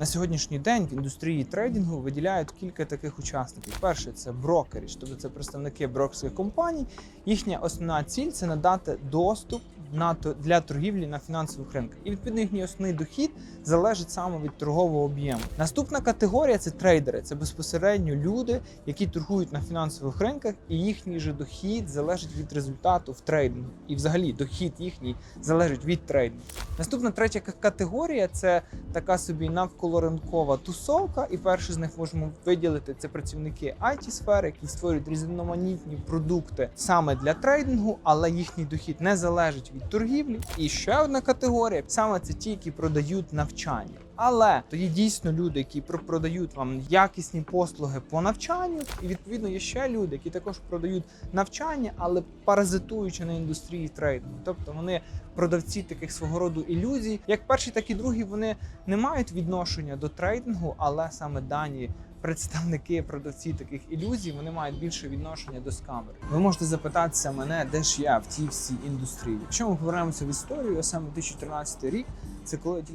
На сьогоднішній день в індустрії трейдингу виділяють кілька таких учасників. Перше це брокери, тобто це представники брокерських компаній. Їхня основна ціль це надати доступ на для торгівлі на фінансових ринках. І відповідно їхній основний дохід залежить саме від торгового об'єму. Наступна категорія це трейдери. Це безпосередньо люди, які торгують на фінансових ринках, і їхній же дохід залежить від результату в трейдингу. І взагалі дохід їхній залежить від трейдингу. Наступна третя категорія це така собі навколоринкова тусовка. І перше з них можемо виділити це працівники it сфери, які створюють різноманітні продукти саме для трейдингу, але їхній дохід не залежить від торгівлі. І ще одна категорія саме це ті, які продають навчання. Але то є дійсно люди, які про- продають вам якісні послуги по навчанню, і відповідно є ще люди, які також продають навчання, але паразитуючи на індустрії трейдингу. Тобто вони продавці таких свого роду ілюзій. Як перші, так і другі вони не мають відношення до трейдингу, але саме дані. Представники продавці таких ілюзій вони мають більше відношення до скамери. Ви можете запитатися мене, де ж я в цій всій індустрії. Якщо ми повернемося в історію, саме 2013 рік, це коли